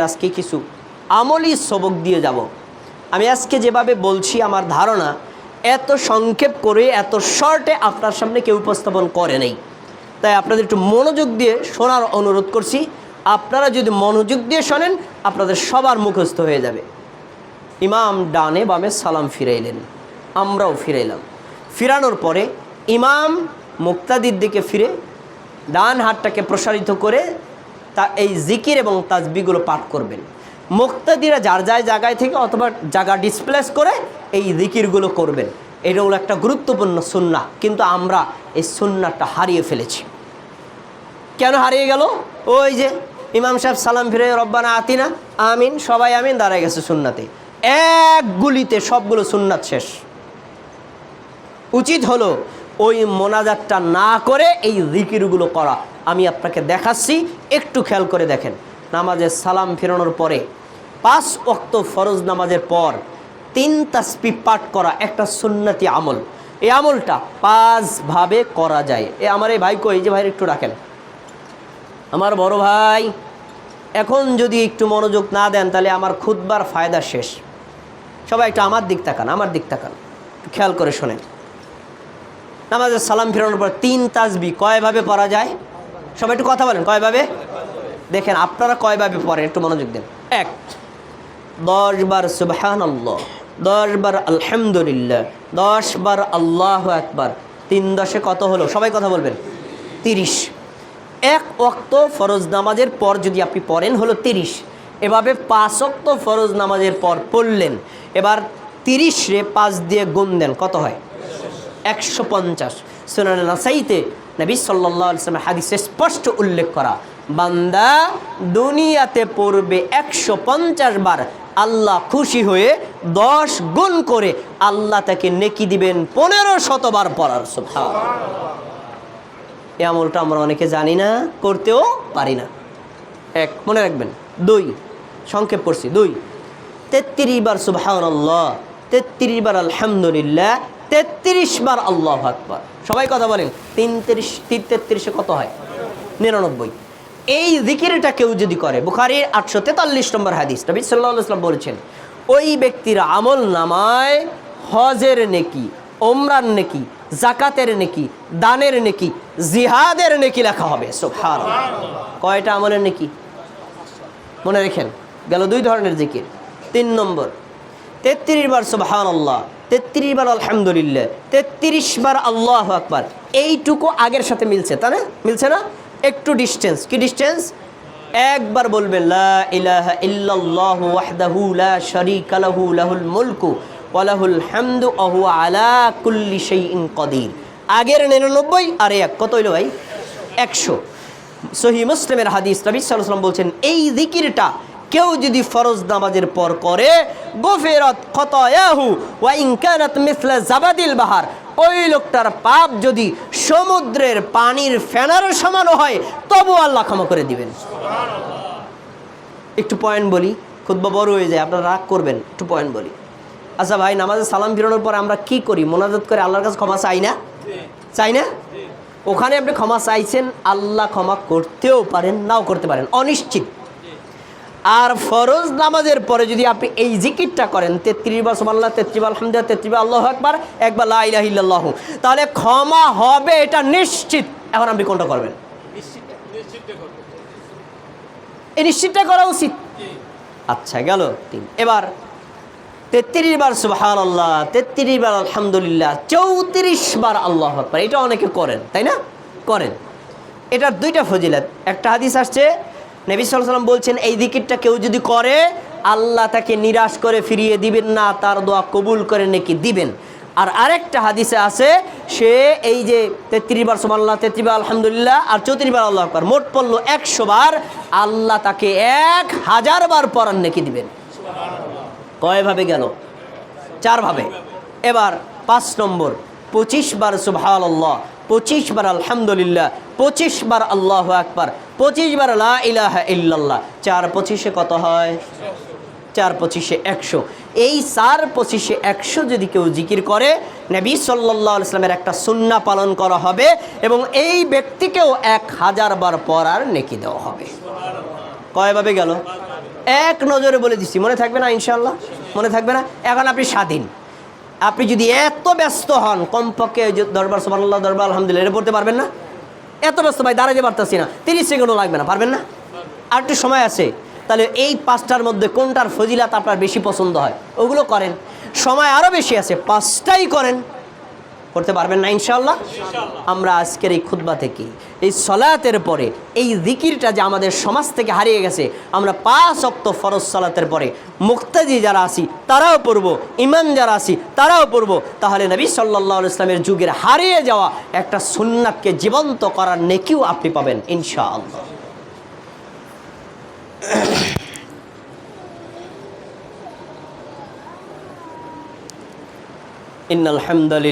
আজকে কিছু আমলি সবক দিয়ে যাব। আমি আজকে যেভাবে বলছি আমার ধারণা, এত সংক্ষেপ করে, এত শর্টে আপনার সামনে কেউ উপস্থাপন করে নেই। তাই আপনাদের একটু মনোযোগ দিয়ে শোনার অনুরোধ করছি, আপনারা যদি মনোযোগ দিয়ে শোনেন, আপনাদের সবার মুখস্থ হয়ে যাবে। ইমাম ডানে বামে সালাম ফিরাইলেন, আমরাও ফিরাইলাম। ফিরানোর পরে ইমাম মুক্তাদির দিকে ফিরে, ডান হাতটাকে প্রসারিত করে তা এই জিকির এবং তাজবিগুলো পাঠ করবেন। মুক্তাদিরা যার যার জায়গায় থেকে অথবা জায়গা ডিসপ্লেস করে এই জিকিরগুলো করবেন। এটা হলো একটা গুরুত্বপূর্ণ সুন্না, কিন্তু আমরা এই সুন্নাটা হারিয়ে ফেলেছি। কেন হারিয়ে গেল? ওই যে ইমাম সাহেব সালাম ফিরে, রব্বানা আতিনা। আমিন, সবাই আমিন, দাঁড়ায় গেছে সুন্নাতে। এক গুলিতে সবগুলো সুন্নাত শেষ। উচিত হলো ওই মোনাজাতটা না করে এই জিকিরগুলো করা। আমি আপনাকে দেখাচ্ছি, একটু খেয়াল করে দেখেন। নামাজের সালাম ফেরানোর পরে পাঁচ অক্ত ফরজ নামাজের পর তিন তাসপি পাঠ করা একটা সুন্নতি আমল। এই আমলটা পাঁচভাবে করা যায়। এ আমার এই ভাই কই? যে ভাই একটু রাখেন আমার বড় ভাই, এখন যদি একটু মনোযোগ না দেন, তাহলে আমার খুদবার ফায়দা শেষ। সবাই একটু আমার দিক তাকান, আমার দিক তাকান। খেয়াল করে শোনেন। নামাজের সালাম ফেরানোর পর তিন তাসবি কয়ভাবে পড়া যায়? সবাই একটু কথা বলেন, কয়ভাবে? দেখেন, আপনারা কয়ভাবে পড়েন? একটু মনোযোগ দেন। এক দশ বার সুবহান আল্লাহ দশ বার আলহামদুলিল্লাহ দশ বার আল্লাহ একবার তিন দশে কত হলো? সবাই কথা বলবেন। তিরিশ। এক অক্ত ফরজ নামাজের পর যদি আপনি পড়েন, হলো তিরিশ। এভাবে পাঁচ অক্ত ফরজ নামাজের পর পড়লেন, এবার তিরিশ রে পাঁচ দিয়ে গুণ দেন, কত হয়? একশো পঞ্চাশ। সোনান নাসাইতে নবী সাল্লাহ হাদিসে স্পষ্ট উল্লেখ করা, বান্দা দুনিয়াতে পড়বে একশো পঞ্চাশ বার, আল্লাহ খুশি হয়ে দশ গুণ করে আল্লাহ তাকে নেকি দিবেন পনেরো শতবার পড়ার সুভাষ এই আমলটা আমরা অনেকে জানি না, করতেও পারি না। এক, মনে রাখবেন, দুই, সংক্ষেপ করছি দুই, তেত্রিশ বার আল্লাহ তেত্রিশ বার আলহামদুলিল্লাহ তেত্রিশ বার আল্লাহ আকবর। সবাই কথা বলেন তিন তিরিশ তিন তেত্রিশে কত হয়? নিরানব্বই। এই জিকিরটা কেউ যদি করে, বুখারির আটশো তেতাল্লিশ নম্বর হাদিস, নবী সাল্লাহ ইসলাম বলেছেন, ওই ব্যক্তির আমল নামায় হজের নেকি ওমরান নেকি জাকাতের নেকি, দানের নেকি, জিহাদের নেকি লেখা হবে সোফার কয়টা আমলের নেকি? মনে রেখেন, গেল দুই ধরনের জিকির। তিন নম্বর, তেত্রিশ বার সুবহান আল্লাহ তেত্রিশ বার আলহামদুলিল্লাহ, তেত্রিশ বার আল্লাহ আকবার। এইটুকু আগের সাথে মিলছে, তাই না? মিলছে না? একটু ডিস্টেন্স কি ডিস্টেন্স একবার বলবেন, লা লা মুলকু আলা কুল্লি আগের নিরানব্বই আর এক, কত হইল ভাই? একশো। সহি মুসলিমের হাদিস নবী সাল্লাল্লাহু বলছেন, এই জিকিরটা কেউ যদি ফরজ নামাজের পর করে গোফেরত খতয়াহু ওয়া ইন কানাত মিসলা জাবাদিল বাহার ওই লোকটার পাপ যদি সমুদ্রের পানির ফেনার সমানও হয় তবু আল্লাহ ক্ষমা করে দিবেন। একটু পয়েন্ট বলি খুদ্া বড় হয়ে যায় আপনারা রাগ করবেন একটু পয়েন্ট বলি। আচ্ছা ভাই নামাজে সালাম ফিরানোর পর আমরা কি করি? মোনাজাত করে আল্লাহর কাছে ক্ষমা চাই না? চাই না? ওখানে আপনি ক্ষমা চাইছেন আল্লাহ ক্ষমা করতেও পারেন নাও করতে পারেন অনিশ্চিত। আর ফরজ নামাজের পরে যদি আপনি এই জিকিরটা করেন, তেত্রিশ বার সোমাল্লাহ আলহামদুলিল্লাহ, তেত্রিশ বার আল্লাহ একবার একবার লাহ তাহলে ক্ষমা হবে, এটা নিশ্চিত। এখন আপনি কোনটা করবেন? এই নিশ্চিতটা করা উচিত। আচ্ছা গেল তিন। এবার তেত্রিশ বার সুবাহান আল্লাহ তেত্রিশ বার আলহামদুলিল্লাহ, চৌত্রিশ বার আল্লাহ আকবার। এটা অনেকে করেন, তাই না? করেন। এটার দুইটা ফজিলত। একটা হাদিস আসছে নবী সাল্লাম বলছেন, এই দিকিরটা কেউ যদি করে, আল্লাহ তাকে নিরাশ করে ফিরিয়ে দিবেন না, তার দোয়া কবুল করে নাকি দিবেন। আর আরেকটা হাদিসে আছে, সে এই যে তেত্রিশ বার সোমাল্লাহ তেত্রিশ বার আলহামদুলিল্লাহ, আর চৌত্রিশ বার আল্লাহ আকবার, মোট পড়ল একশো বার, আল্লাহ তাকে এক হাজার বার পরান নাকি দিবেন। কয়ভাবে গেল? চারভাবে এবার পাঁচ নম্বর, পঁচিশ বার সুবহান আল্লাহ পঁচিশ বার আলহামদুলিল্লাহ, পঁচিশ বার আল্লাহ আকবার পঁচিশ বার লা ইলাহা ইল্লাল্লাহ। চার পঁচিশে কত হয়? চার পঁচিশে একশো। এই চার পঁচিশে একশো যদি কেউ জিকির করে, নবী সাল্লাহ ইসলামের একটা সুন্না পালন করা হবে এবং এই ব্যক্তিকেও এক হাজার বার পড়ার নেকি দেওয়া হবে। কয়ভাবে গেল? এক নজরে বলে দিচ্ছি মনে থাকবে না ইনশাল্লাহ মনে থাকবে না? এখন আপনি স্বাধীন। আপনি যদি এত ব্যস্ত হন, কমপক্ষে দরবার সোমাল্লাহ দরবার, আলহামদুলিল্লাহ, এটা পড়তে পারবেন না? এত ব্যস্ত ভাই দাঁড়াতে পারতেছি না। তিরিশ সেকেন্ডও লাগবে না, পারবেন না? আর একটু সময় আছে, তাহলে এই পাঁচটার মধ্যে কোনটার ফজিলাত আপনার বেশি পছন্দ হয়? ওগুলো করেন। সময় আরও বেশি আছে, পাঁচটাই করেন। করতে পারবেন না ইনশাল্লাহ আমরা আজকের এই খুতবা থেকে, এই সলাতের পরে, এই জিকিরটা যে আমাদের সমাজ থেকে হারিয়ে গেছে, আমরা পাঁচ অক্ত ফরজ সলাতের পরে মুক্তাজি যারা আছি, তারাও পড়ব ইমান যারা আছি, তারাও পড়ব। তাহলে নবী সাল্লাহ ইসলামের যুগের হারিয়ে যাওয়া একটা সুন্নাতকে জীবন্ত করার নেকিও আপনি পাবেন, ইনশাআল্লাহ। ইন্নাল হামদালিল্লাহ।